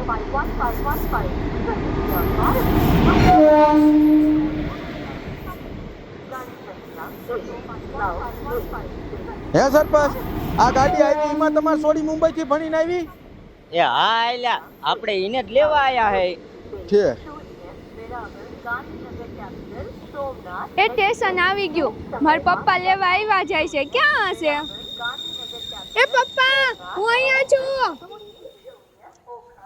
by 1515. હે સરપંચ આ ગાડી આવી એમાં તમારે સોડી મુંબઈ થી ભણીને આવી? એ હા એલા આપણે એને જ લેવા આયા હે. છે. એ સ્ટેશન આવી ગયું. મારા પપ્પા લેવા આવ્યા જાય છે. ક્યાં હશે? એ પપ્પા હું અહીંયા છું.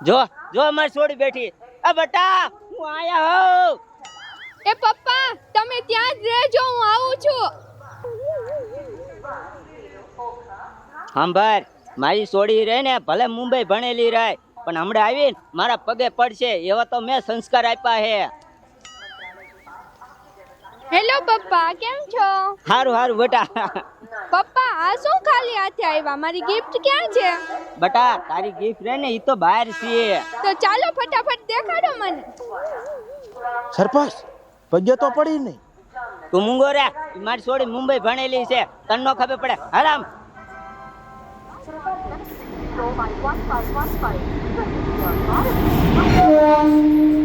જો જો અમાર છોડી બેઠી. આ બટા હું આયા હો એ પપ્પા તમે ત્યાં જ રહેજો હું આવું છું. સાંભળ મારી છોડી રહે ને ભલે મુંબઈ ભણેલી રહે પણ હમણાં આવીને મારા પગે પડશે એવા તો મેં સંસ્કાર આપ્યા હે હેલો પપ્પા કેમ છો? હારું હારું બેટા. પપ્પા આ શું ખાલી હાથે આવ્યા? મારી ગિફ્ટ ક્યાં છે? બટા તારી ગિફ્ટ રે ને એ તો બહાર છે તો ચાલો ફટાફટ દેખાડો મને. સરપંચ પગે તો પડી નહીં. તું મૂંગો રે. મારી છોડી મુંબઈ ભણેલી છે. તને નો ખબર પડે. હરામ by 1515.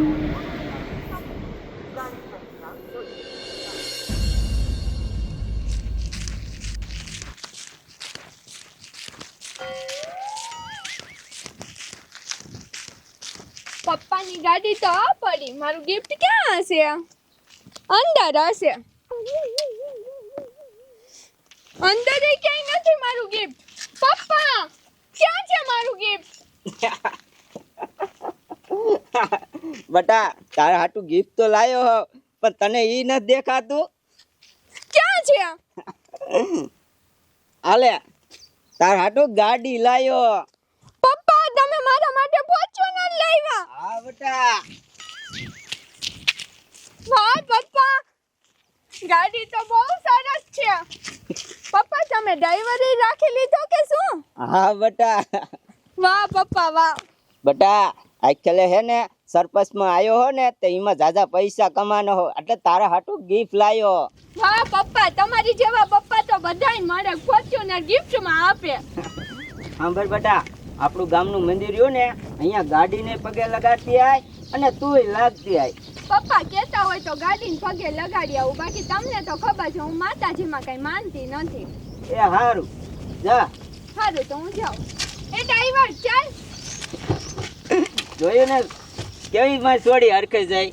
પપ્પાની ગાડી તો આ પડી. મારું ગિફ્ટ ક્યાં હશે? અંદર હશે. અંદર ક્યાંય નથી મારું ગિફ્ટ પપ્પા ક્યાં છે મારું ગિફ્ટ બટા તારા હાટું ગિફ્ટ તો લાયો હો પણ તને ઈ ન દેખાતું. ક્યાં છે? આલે તાર હાટું ગાડી લાયો પપ્પા તમે મારા માટે ફોર્ચ્યુનર લાવ્યા. હા બેટા. વાહ પપ્પા. ગાડી તો બહુ સરસ છે. પપ્પા તમે ડ્રાઈવર રાખી લીધો કે શું? હા બેટા. વાહ પપ્પા વાહ. બટા આખલે હે ને સરપંચમાં આવ્યો હો ને તો એમાં જાજા પૈસા કમાનો હો. એટલે તારા હાટું ગિફ્ટ લાયો. વાહ પપ્પા તમારી જેવા પપ્પા તો બધાય મારે ફોર્ચ્યુનર ગિફ્ટમાં આપે. સાંભળ બેટા આપણું ગામનું મંદિર રહ્યું ને અહીંયા ગાડીને પગે લગાડતી આય અને તુંય લાગતી આય. પપ્પા કહેતા હોય તો ગાડીને પગે લગાડી આવું બાકી તમને તો ખબર છે હું માતાજીમાં કઈ માનતી નથી. એ હારું જા. સારું તો હું જાઉં. એ ડ્રાઈવર ચાલ જોયું ને કેવી માં છોડી હરખે જાય.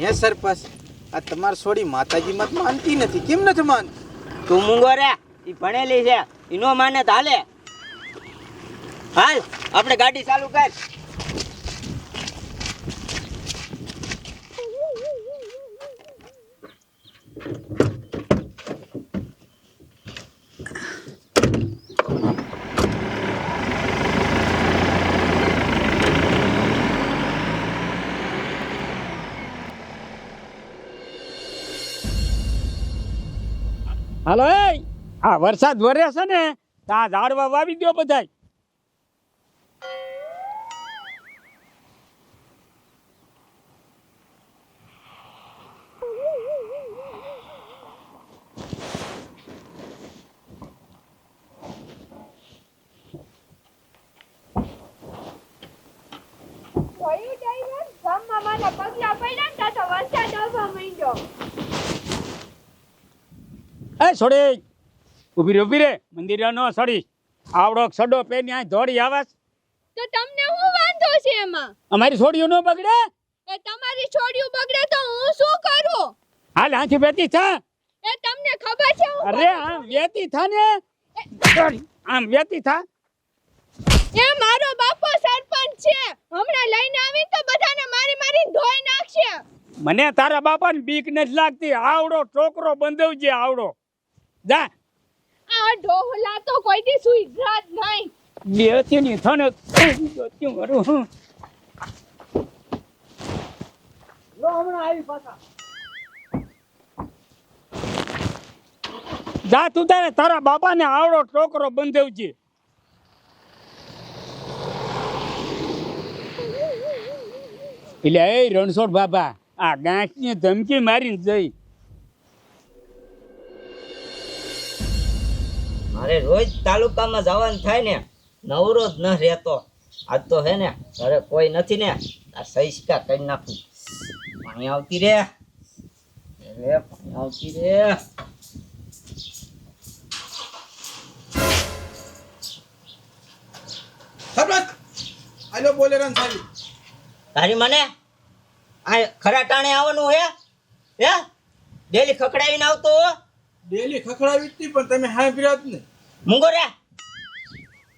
હે સરપંચ આ તમારી છોડી માતાજી મત માનતી નથી કેમ નથી માનતી? તું મૂંગો રે ઈ ભણેલી છે ઈ નો માને તો હાલે. હાલ, આપણે ગાડી ચાલુ કર. હાલો, એ, આ વરસાદ વરે છે ને આ ઝાડવા વાવી દો બધાય જોયું ડ્રાઈવર ગામમાં મારા પગલા પડ્યા ને તો વરસાદ આવવા માંડ્યો એ છોડી. ઊભી રે ઊભી રે મંદિર નો સડી આવડો સડો પેની આ દોડી આવાસ. તો તમને શું વાંધો છે એમાં? અમારી છોડીઓ નો બગડે? એ તમારી છોડીઓ બગડે તો હું શું કરું? હાલ હાથી બેતી થા. એ તમને ખબર છે અરે આમ વેતી થા ને. આમ વેતી થા. એ મારો બાપો સરપંચ છે. હમણાં લઈને આવીને તો બધાને મારી મારી ધોઈ નાખશે. મને તારા બાપાને બીક નથી લાગતી. આવડો છોકરો બંધવજે આવડો. જા. આ ઢોહલા તો કોઈ દી સુઈધરા જ નહીં. બેતી ની થને શું કરું હું જા તું તારે તારા બાપાને આવડો છોકરો બંધવજે. એટલે એ રણછોડ બાબા આ ગાંઠની ધમકી મારીને જઈ. મારે રોજ તાલુકામાં જવાનું થાય ને નવરો જ ન રહેતો. આજ તો હે ને ઘરે કોઈ નથી ને આ સહિષ્કા કરી નાખું. પાણી આવતી રે. રે પાણી આવતી રે. સરપંચ આલો બોલેરાન સાહેબ. તારી મને? આ ખરા ટાણે આવવાનું હે? હે? ડેલી ખકડાવીને આવતો હો? ડેલી ખખડાવી જ પણ તમે હા પીરાત ને મૂંગો રે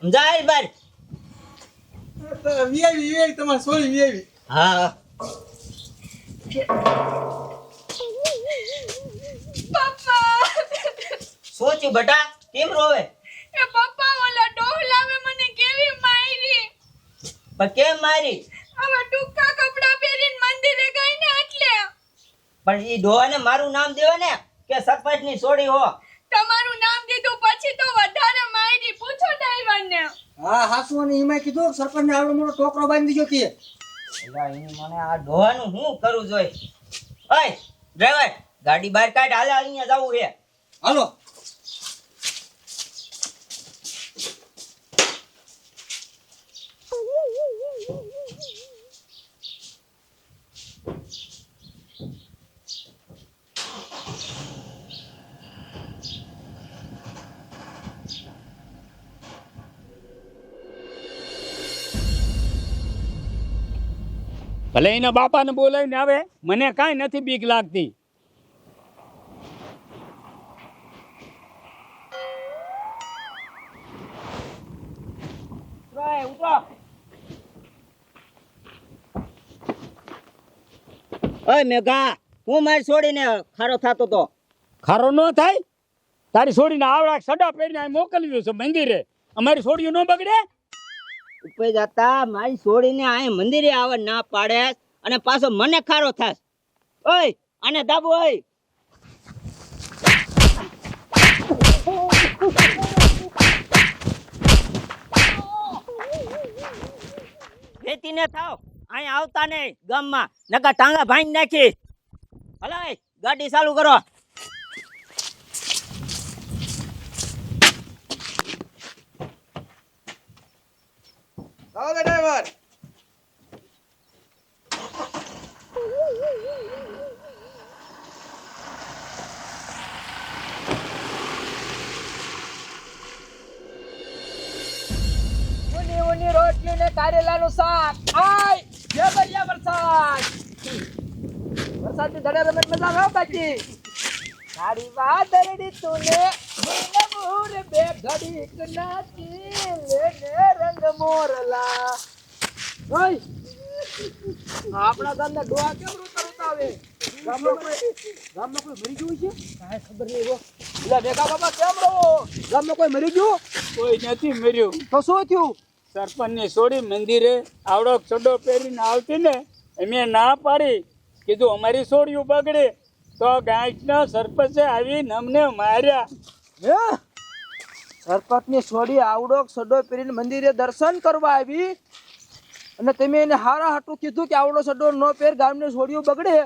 જાય બાર? વીઆવી વીઆઈવી તમારે સોરી વીઆવી હા. પપ્પા થયું બેટા કેમ રોવે? એ પપ્પા ઓલા ડોહલાવે મને કેવી મારી? પણ કેમ મારી? આવા ટૂંકા કપડા પહેરીને મંદિરે ગઈ ને એટલે. પણ એ ડોહાને મારું નામ દેવા ને કે સરપંચની છોડી હો. તમારું નામ દીધું પછી તો વધારે માહિતી પૂછો ડ્રાઈવરને હા હાસુ અને એમાં કીધું સરપંચ ને આવડો મોટો ટોકરો બાંધી દીધો કે એલા એની મને આ ડોહાનું શું કરવું જોઈએ ઓય ડ્રાઈવર ગાડી બહાર કાઢ હાલે અહીંયા જવું છે. હાલો. ભલે એના બાપાને બોલાવીને આવે મને કાંઈ નથી બીક લાગતી. ઓય મેઘા તું મારી છોડીને ખારો થતો તો. ખારો ન થાય? તારી છોડીને આવડા સડા પહેરીને અહીં મોકલી દઉં છું મંદિરે. અમારી છોડીઓ ન બગડે? ઉપર જતા મારી છોડીને આ મંદિરે આવે, ના પાડે અને પાછો મને ખારો થાસ ઓય અને દાબુ, ઓય. વેતીને થાવ અહીં આવતા નહીં ગામમાં નકા ટાંગા ભાઈ નાખી હલાય, ગાડી ચાલુ કરો. આવો લે ડ્રાઈવર ઉની ઉની રોટલી ને કારેલાનું શાક. આય! જબરિયા બરિયા વરસાદ. વરસાદની ધડે રમત મજા આવે બાજી તારી વાત રડી તુને બે ઘડી નાચી રંગ મોરલા ઓય આપણા ગામના ડોહા કેમ રોતા રોતા આવે ગામમાં કોઈ ગામમાં કોઈ મરી ગયું છે કાંઈ ખબર નહીં હો એટલે ભેગા બાબા કેમ રહો ગામમાં કોઈ મરી ગયું કોઈ નથી મર્યું તો શું થયું? સરપંચની છોડી મંદિરે આવડો ચડો પહેરીને આવતી ને અમે ના પાડી. કીધું અમારી છોડીઓ બગડે. તો ગાંઠના સરપંચે આવી નમને માર્યા. હે? સરપંચની છોડી આવડો સડો પહેરીને મંદિરે દર્શન કરવા આવી અને તમે એને હારા હાટું કીધું કે આવડો સડો નો પહેર ગામની છોડીઓ બગડે.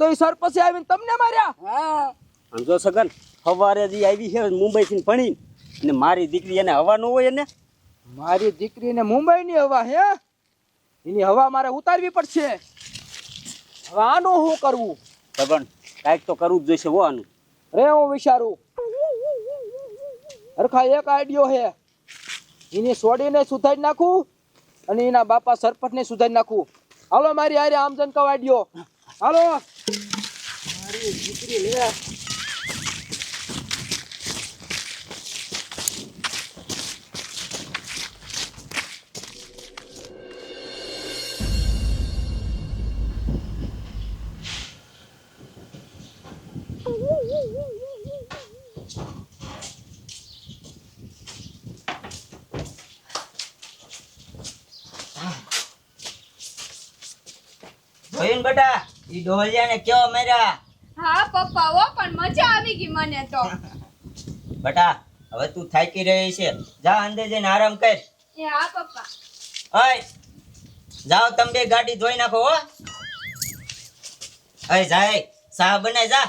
તો એ સરપંચે આવીને તમને માર્યા. હા. આમ જો સગન સવારે જે આવી છે મુંબઈથી ભણી ને મારી દીકરી એને હવા ન હોય એને? મારી દીકરીને મુંબઈની હવા હે? એની હવા મારે ઉતારવી પડશે. હવે આનું શું કરવું સગન કાંઈક તો કરવું જ જોઈશે હો આનું. રે હું વિચારું. હરખા એક આઈડિયો હે એની છોડીને સુધારી નાખું અને એના બાપા સરપંચને સુધારી નાખું. હાલો, મારી આરે આમજન કવ આઈડિયો. હાલો. મારી દીકરી લે. ને બેટા ઈ ડોહલિયાને કયો મેરા હા પપ્પા ઓ પણ મજા આવી ગઈ મને તો. બેટા હવે તું થાકી રહી છે. જા અંદર જઈને આરામ કર. એ હા પપ્પા. ઓય જાઓ તમે બે ગાડી ધોઈ નાખો હો. ઓય જાય સાહેબ બનાય જા.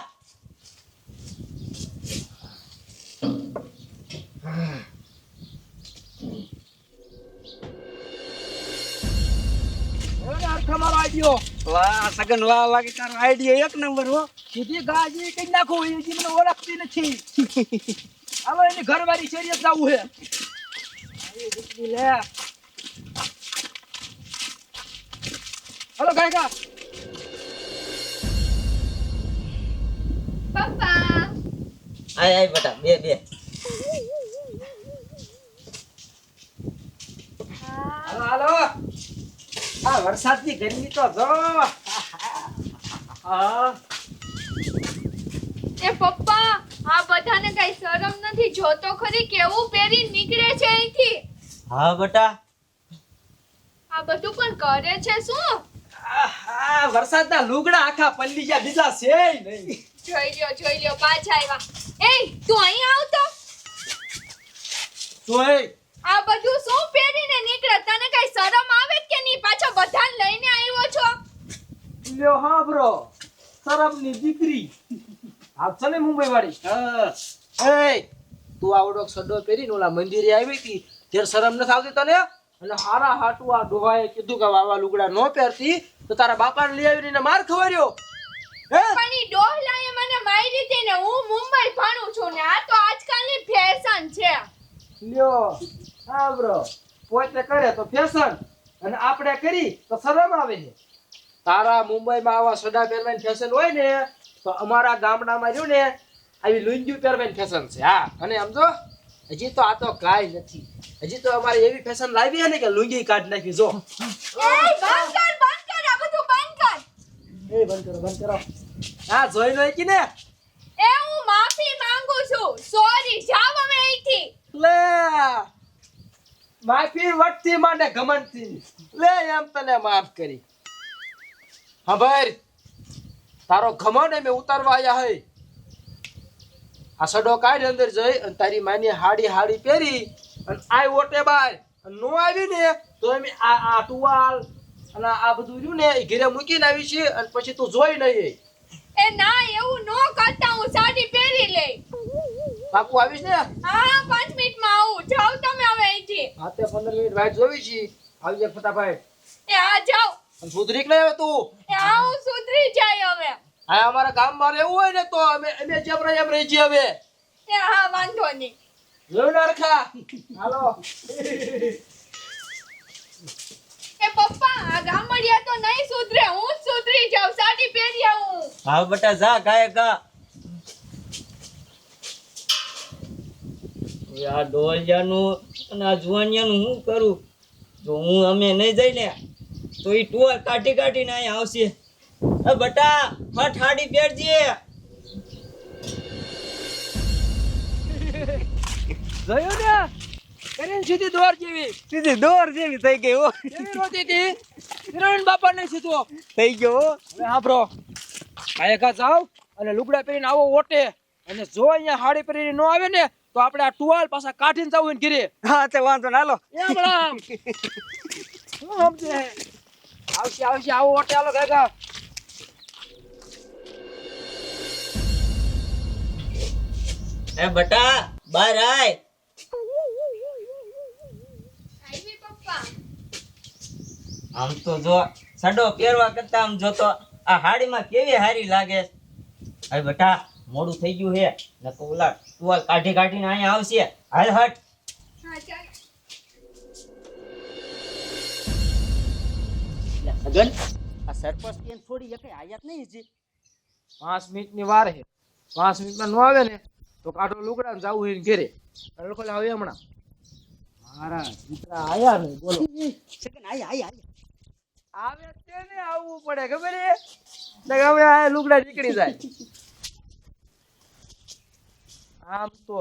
તમારો આઈડિયો? વાહ સગન વાહ લાગે તારો આઈડિયા એક નંબર હો. સીધી ગાજી કઈ નાખો એ મને ઓળખતી નથી. હાલો એની ઘરવાળી શેરીએ જવું હે. લે. હાલો ગાયકા પપ્પા. આય આય બેટા બે બે હાલો હાલો આ વરસાદની ગરમી તો જો. એ પપ્પા આ બધાને કઈ શરમ નથી? જોતો ખરી કેવું પહેરી નીકળે છે અહીંથી? હા બેટા. આ બધું પણ કરે છે શું? આ વરસાદના લુગડા આખા પલ્લી ગયા બીજા છે નહીં. જોઈ લ્યો જોઈ લ્યો પાછા આવ્યા. એ તું અહીં આવતો? જોઈ આ બધું શું પહેરીને નીકળે? તને કઈ શરમ આવે કે નહીં? પાછા બધાને લઈને આવ્યો છો? લ્યો હા બ્રો શરમની દીકરી. આપ છે ને મુંબઈ વાળી એ તું આવડો સડો પહેરીને ઓલા મંદિરે આવી હતી. ત્યારે શરમ નથી આવતી તને? અને હારા હાટુ આ ડોહાએ કીધું કે આવા લુગડા નો પહેરતી તો તારા બાપાને લઈ આવીને માર ખવર્યો પણ ઈ ડોહલાએ મને મારી હતી ને હું મુંબઈ ભણું છું ને આ તો આજકાલની ફેશન છે. લ્યો. બ્રો પોતે કરે તો ફેશન. અને આપણે કરી તો શરમ આવે છે. તારા મુંબઈમાં આવા સડા પહેરવાની ફેશન હોય ને તો અમારા ગામડામાં રહ્યું ને આવી લુંગી પહેરવાની ફેશન છે. હા અને સમજો? હજી તો આ તો કાંઈ નથી. હજી તો અમારે એવી ફેશન લાવી ને કે લુંગી કાઢ નાખી જો. એ બંધ કર બંધ કર આ બધું બંધ કર. એ બંધ કરો બંધ કરો. હા જોઈ લો કે ને. એ હું માફી માંગુ છું. સોરી જાવ અમે અહીંથી. લે. માફી વટતી માંડે ઘમંડથી. લે એમ તને માફ કરી. ભાઈ. તારો ઘમંડ મેં ઉતારવા આવ્યા હે. આ સડો કાઢ અંદર જઈ અને તારી માની હાડી હાડી પહેરી અને આય ઓટે બાય. નો આવી ને તો એમ આ આ ટુવાલ અને આ બધું રહ્યું ને એ ઘરે મૂકીને આવી છે અને પછી તું જોઈ નહીં એ ના એવું નો કરતા હું સાડી પહેરી લઈ. બાપુ આવીશ ને? હા પાંચ મિનિટમાં આવું. જાવ તમે હવે અહીંથી. હાથે પંદર મિનિટ વાઇટ જોવી છે. આવી જાય ફટાફટ. એ હા જાવ અને સુધરીક નહીં હવે તું? એ હા સુધરી જાય હવે. હા અમારા ગામમાં રહેવું હોય ને તો અમે અમે જેમ એમ રહી છીએ હવે. એ હા વાંધો નહીં. જોયું ને હરખા. હાલો. એ પપ્પા આ ગામડિયા તો નહીં સુધરે. હું સુધરી જાઉં. સાડી પહેરી આવું. હા બેટા જા ગાય ગા હવે આ ડોલિયાનું અને આ જુવાનિયાનું હું કરું? જો હું અમે નહીં જઈ ને તો એ ટુઅર કાઢી કાઢીને અહીંયા આવશે. એ બટા ફટ હાડી પહેરજે. જોયું ને? કરીને સીધી દોર જેવી. સીધી દોર જેવી થઈ ગઈ હો. એવી હતી હિરોઈન બાપા ને સીધો. થઈ ગયો આપડો આ એકા કાયકા જાવ અને લુગડા પહેરીને આવો ઓટે. અને જો અહીંયા હાડી પહેરીને ન આવે ને તો આપણે આ ટુવાલ પાછા કાઢીને જવું ને ઘીરે. હા તે વાંધો ના લો એમ રામ. શું આવશે આવશે આવો ઓટે આલો કાકા એ બટા બાર આય. આમ તો જો સડો પહેરવા કરતા આમ જોતો આ હાડીમાં કેવી હારી લાગે હવે બેટા. મોડું થઈ ગયું હે ને તો ઓલા ટુવાલ કાઢી કાઢીને અહીંયા આવશે. હાલ હટ. હા આ સરપંચ કેમ છોડી એકે આયાત નહીં હજી? પાંચ મિનિટની વાર છે. પાંચ મિનિટમાં ન આવે ને તો કાઢો લુગડા ને જવું હોય ઘેરે. અને લોકો હમણાં. મારા દીકરા આયા ને બોલો. સેકન્ડ આયા આયા આયા. આવે તેને આવવું પડે ખબર છે? હવે આ લુગડા નીકળી જાય. આમ તો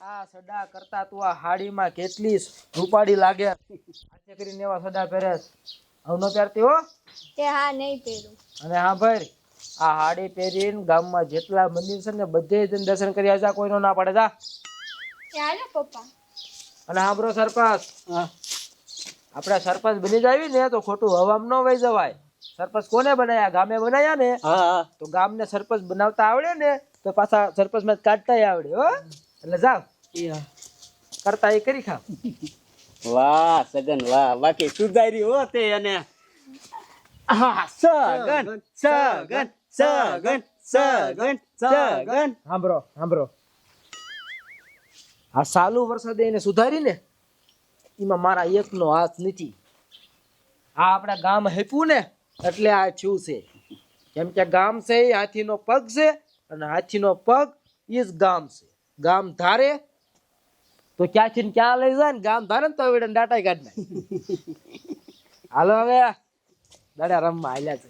આ સડા કરતા તું આ હાડીમાં કેટલી રૂપાડી લાગે. આજે કરીને એવા સડા પહેરે હવે પહેરતી હો. એ હા નહીં પહેરું. અને હા ભાઈ આ હાડી પહેરીને ગામમાં જેટલા મંદિર છે ને બધે જન દર્શન કરી આવજા કોઈનો ના પડે જા. ચાલો પપ્પા. અને સાંભળો સરપંચ. આપણે સરપંચ બની જાવી ને તો ખોટું હવામાં ન વહી જવાય. સરપંચ કોને બનાયા? ગામે બનાયા ને? તો ગામને સરપંચ બનાવતા આવડે ને? તો પાછા સરપંચમાં કાઢતા આવડે હો. એટલે જાવ કરતા એ કરી ખાવ વાહ સગન વાહ. બાકી સુધારી હો તે અને હા સગન સગન સગન સગન સગન સાંભળો સાંભળો. આ સાલુ વરસાદે એને સુધારી ને એમાં મારા એકનો હાથ નથી. આ આપણા ગામ હેપુ ને એટલે આ થયું છે. કેમ કે ગામ છે એ હાથીનો પગ છે અને હાથીનો પગ એ ગામ છે. ગામ ધારે તો ક્યાંથી ક્યાં લઈ જાય ને ગામ ધારે ને તો ડાટા કાઢ નાખે. હાલો હવે, દાડા રમવા હાલ્યા છે.